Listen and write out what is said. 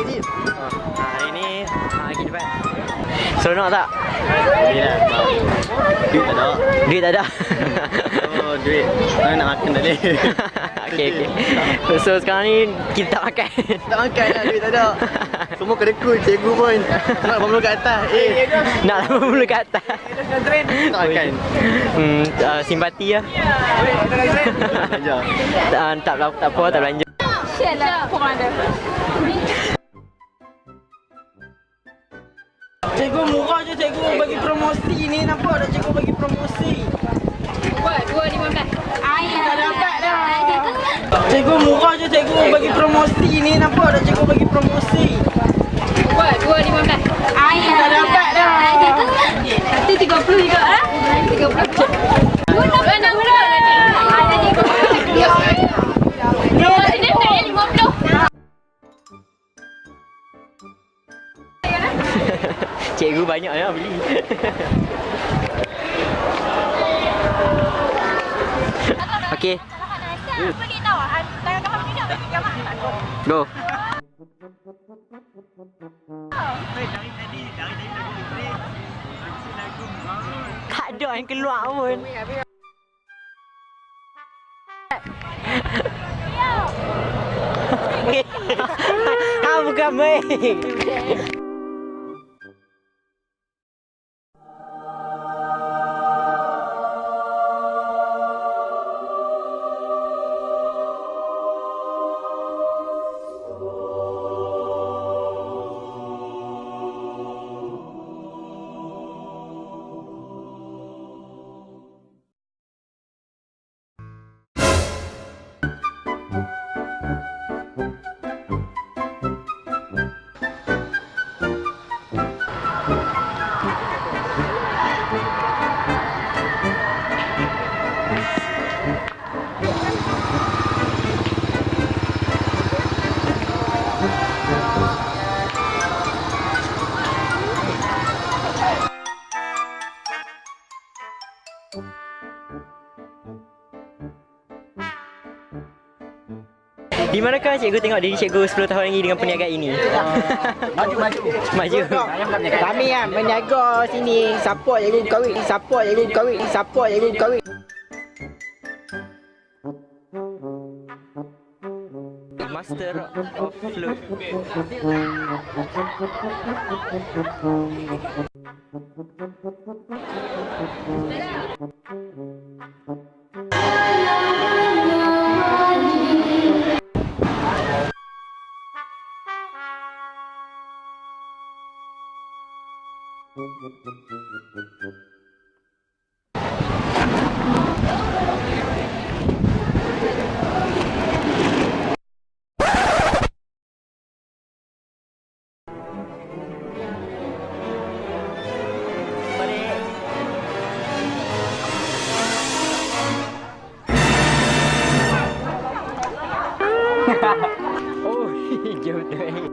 Adik. Oh, hari ni ah, lagi cepat. Seronok tak? Ni lah. Duit tak ada. Duit tak ada. Oh, duit. Mana nak makan tadi? okey okey. So, so sekarang ni kita tak makan. tak makan lah, duit tak ada. Semua kena cool, cikgu pun. Nak bermula kat atas. Eh, Nak lama mula kat atas. tak makan. Hmm, uh, simpati lah. Ajar. Uh, tak, tak, tak apa, tak belanja. Cikgu murah je cikgu bagi promosi ni nampak tak cikgu bagi promosi Buat dua lima belas. Ayah. Tak dapat dah Cikgu murah je cikgu bagi promosi ni nampak tak cikgu bagi promosi Buat dua lima belas. Ayah. Tak dapat dah Satu tiga puluh juga ah. Guna guna guna. Ada saya lima puluh. Cikgu banyak lah beli. Okey, go. Tak ada yang keluar pun. Ha bukan Di manakah cikgu tengok diri cikgu 10 tahun lagi dengan perniagaan ini? Maju maju Maju. Kami kan berniaga sini Support cikgu kahwin Support cikgu kahwin Support cikgu kahwin Master of. Balik. Oh, jauh tu. eh.